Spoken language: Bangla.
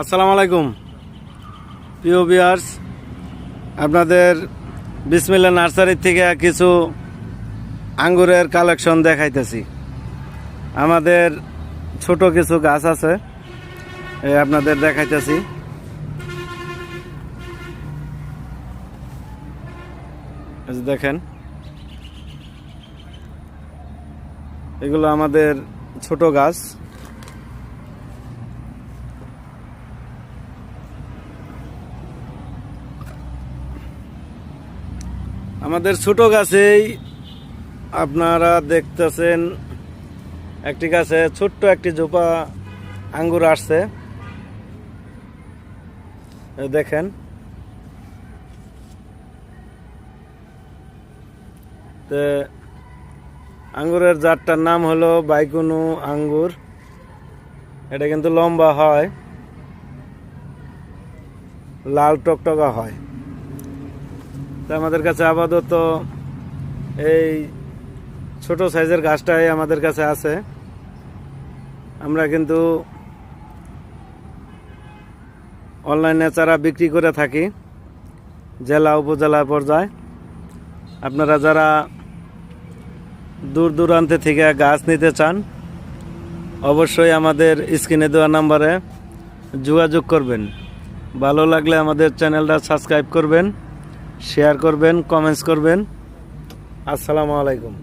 আসসালামু আলাইকুম। প্রিয় বিয়ার্স আপনাদের বিসমিল্লা নার্সারির থেকে কিছু আঙ্গুরের কালেকশন দেখাইতেছি। আমাদের ছোট কিছু গাছ আছে আপনাদের দেখাইতেছি। দেখেন, এগুলো আমাদের ছোট গাছ। আমাদের ছোট গাছেই আপনারা দেখতেছেন একটি গাছে ছোট্ট একটি জোপা আঙ্গুর আসছে। দেখেন। তে আঙ্গুরের জাতটার নাম হলো বাইকুনু আঙ্গুর। এটা কিন্তু লম্বা হয়, লাল টকটকা হয়। তো আমাদের কাছে আপাতত এই ছোট সাইজের গাছটাই আমাদের কাছে আছে। আমরা কিন্তু অনলাইনে চারা বিক্রি করে থাকি, জেলা, উপজেলা পর্যায়ে। আপনারা যারা দূর দূরান্ত থেকে গাছ নিতে চান, অবশ্যই আমাদের স্ক্রিনে দেওয়া নাম্বারে যোগাযোগ করবেন। ভালো লাগলে আমাদের চ্যানেলটা সাবস্ক্রাইব করবেন। শেয়ার করবেন কমেন্টস করবেন। আসসালামু আলাইকুম।